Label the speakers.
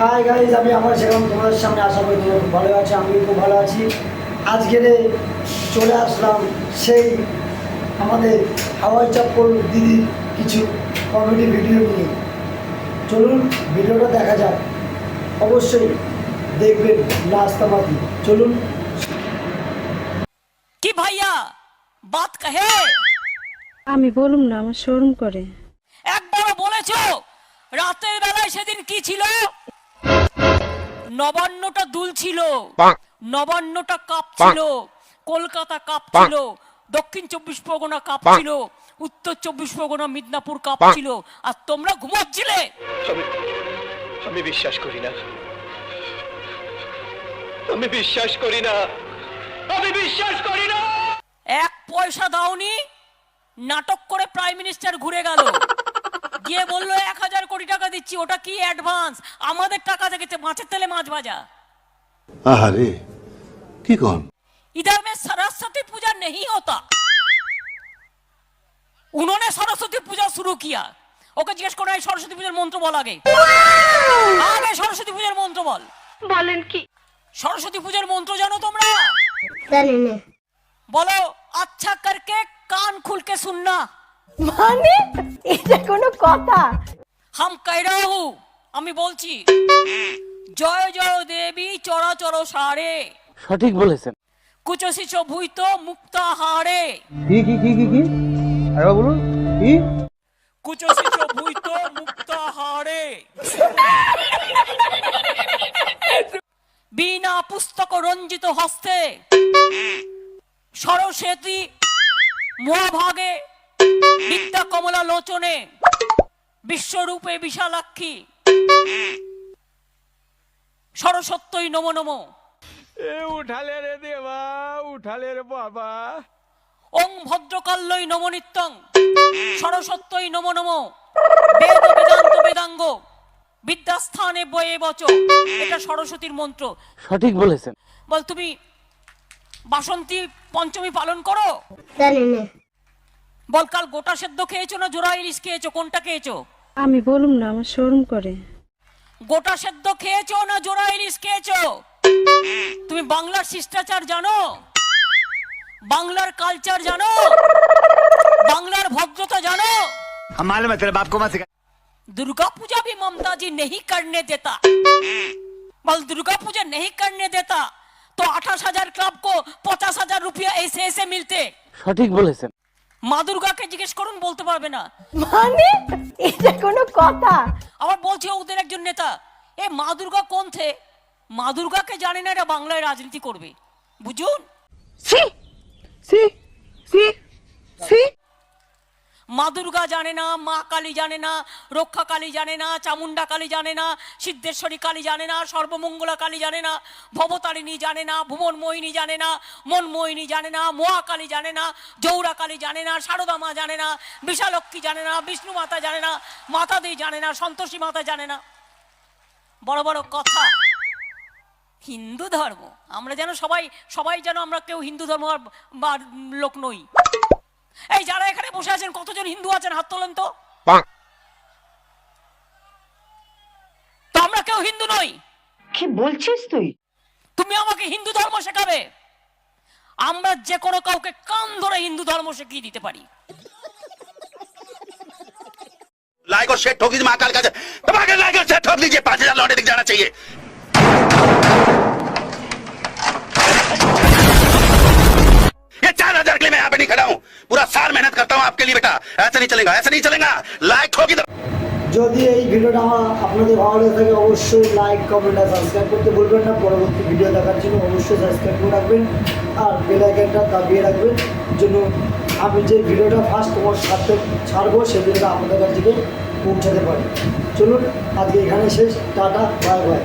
Speaker 1: Hi guys আমি আমার সেরকম তোমাদের সামনে আশা করি তোমরা খুব ভালো আছো আমি খুব ভালো আছি। আজকের চলে আসলাম সেই আমাদের হাওয়াই চপ্পল দিদির কিছু কমেডি ভিডিও নিয়ে। চলুন ভিডিওটা দেখা যাক। অবশ্যই দেখবেন লাস্তামাতি চলুন।
Speaker 2: কি ভাইয়া? বাত কাহে?
Speaker 3: আমি বলুম না আমার শোরুম করে।
Speaker 2: একবারও বলেছ? রাতের বেলায় সেদিন কি ছিল? নবান্নটা দুল ছিল নবান্নটা কাপ ছিল কলকাতা কাপ ছিল দক্ষিণ চব্বিশ পরগনা কাপ ছিল উত্তর চব্বিশ পরগনা মিদনাপুর কাপ ছিল আর তোমরা ঘুমোচ্ছিলে।
Speaker 4: আমি বিশ্বাস করি না। আমি বিশ্বাস করি না। আমি বিশ্বাস করি না।
Speaker 2: এক পয়সা দাওনি। নাটক করে প্রাইম মিনিস্টার ঘুরে গেল। গিয়ে বলল এক কোটি টাকা দিচ্ছি ওটা কি অ্যাডভান্স আমাদের টাকা থেকে মাছের তেলে মাছ ভাজা
Speaker 5: আহারে কি কন
Speaker 2: इधर में सरस्वती पूजा नहीं होता उन्होंने सरस्वती पूजा शुरू किया ওকে জিজ্ঞেস করো এই সরস্বতী পূজার মন্ত্র বল আগে আগে সরস্বতী পূজার মন্ত্র বল
Speaker 6: বলেন কি
Speaker 2: সরস্বতী পূজার মন্ত্র জানো তোমরা
Speaker 6: জানি না
Speaker 2: বলো আচ্ছা করকে কান খুলকে শুননা
Speaker 6: মানে এটা কোনো কথা
Speaker 2: হাম কইরা হু আমি বলছি জয় জয় দেবী চরাচর সারে।
Speaker 7: সঠিক বলেছেন।
Speaker 2: কুচসিচ ভুইত মুক্তা হারে।
Speaker 7: কি কি কি কি কি? আরেকবার বলুন কি?
Speaker 2: কুচসিচ ভুইত মুক্তা হারে। বিনা পুস্তক রঞ্জিত হস্তে। সরস্বতী মহাভাগে বিদ্যা কমলা লোচনে বিশ্বরূপে বিশালাক্ষী। সরস্বত্যই নমো নমো।
Speaker 8: এ উঠালে রে দেবা উঠালে রে বাবা।
Speaker 2: ওং ভদ্রকাল্যই নম নিত্যং। সরস্বত্যই নম নম। বেদ বেদান্ত বেদাঙ্গ। বিদ্যাস্থানে বয়ে বচ। এটা সরস্বতীর মন্ত্র।
Speaker 7: সঠিক বলেছেন।
Speaker 2: বল তুমি বাসন্তী পঞ্চমী পালন করো? বল কাল গোটা সেদ্ধ খেয়েছো না জোড়া ইলিশ খেয়েছো? কোনটা খেয়েছো?
Speaker 3: আমি বলুম না আমার শোরুম করে
Speaker 2: গোটা সেদ্ধ খেয়েছো না জোড়া ইলিশ খেয়েছো তুমি বাংলার শিষ্টাচার জানো বাংলার কালচার জানো বাংলার ভদ্রতা জানো
Speaker 8: हम मालूम है तेरे बाप को मत सिखा
Speaker 2: दुर्गा पूजा भी ममता जी नहीं करने देता बल दुर्गा पूजा नहीं करने देता तो अठारह हजार क्लब को पचास हजार रुपया ऐसे ऐसे मिलते
Speaker 7: সঠিক বলেছেন
Speaker 2: মা দুর্গাকে জিজ্ঞেস করুন বলতে পারবে না।
Speaker 6: মানে? এটা কোনো কথা?
Speaker 2: আবার বলছে ওদের একজন নেতা। এ মা দুর্গা কোন থে? মা দুর্গাকে জানে না এটা বাংলায় রাজনীতি করবে। বুঝুন?
Speaker 7: সি সি সি সি
Speaker 2: মা দুর্গা জানে না মা কালী জানে না রক্ষা কালী জানে না চামুন্ডা কালী জানে না সিদ্ধেশ্বরী কালী জানে না সর্বমঙ্গলা কালী জানে না ভবতারিণী জানে না ভুবন মোহিনী জানে না মন মোহিনী জানে না মোয়া কালী জানে না জৌরা কালী জানে না সারদা মা জানে না বিশালক্ষী জানে না বিষ্ণু মাতা জানে না মাতা জানে না সন্তোষী মাতা জানে না বড় বড় কথা হিন্দু ধর্ম আমরা যেন সবাই সবাই যেন আমরা কেউ হিন্দু ধর্ম বা লোক নই এই যারা এখানে বসে আছেন কতজন হিন্দু আছেন হাত তোলেন তো তো আমরা কেউ হিন্দু নই
Speaker 6: কি বলছিস তুই
Speaker 2: তুমি আমাকে হিন্দু ধর্ম শেখাবে আমরা যে কোনো কাউকে কান ধরে হিন্দু ধর্ম শিখিয়ে দিতে পারি
Speaker 5: लाइक और शेयर ठोक दीजिए महाकाल का दबा के लाइक और शेयर ठोक दीजिए पांच हजार लौटे दिख जाना चाहिए ये चार हजार के लिए मैं यहाँ पे नहीं खड़ा हूँ पूरा साल मेहनत करता हूँ आपके लिए बेटा ऐसा नहीं चलेगा ऐसा नहीं चलेगा लाइक ठोकी दबा
Speaker 1: যদি এই ভিডিওটা আমার আপনাদের ভালো লেগে থাকে অবশ্যই লাইক কমেন্ট আর সাবস্ক্রাইব করতে ভুলবেন না পরবর্তী ভিডিও দেখার জন্য অবশ্যই সাবস্ক্রাইব করে রাখবেন আর বেল আইকনটা দাবিয়ে রাখবেন জন্য আমি যে ভিডিওটা ফার্স্ট তোমার সাথে ছাড়বো সেই ভিডিওটা আপনাদের কাছ থেকে পৌঁছাতে পারি চলুন আজকে এখানে শেষ টাটা বাই বাই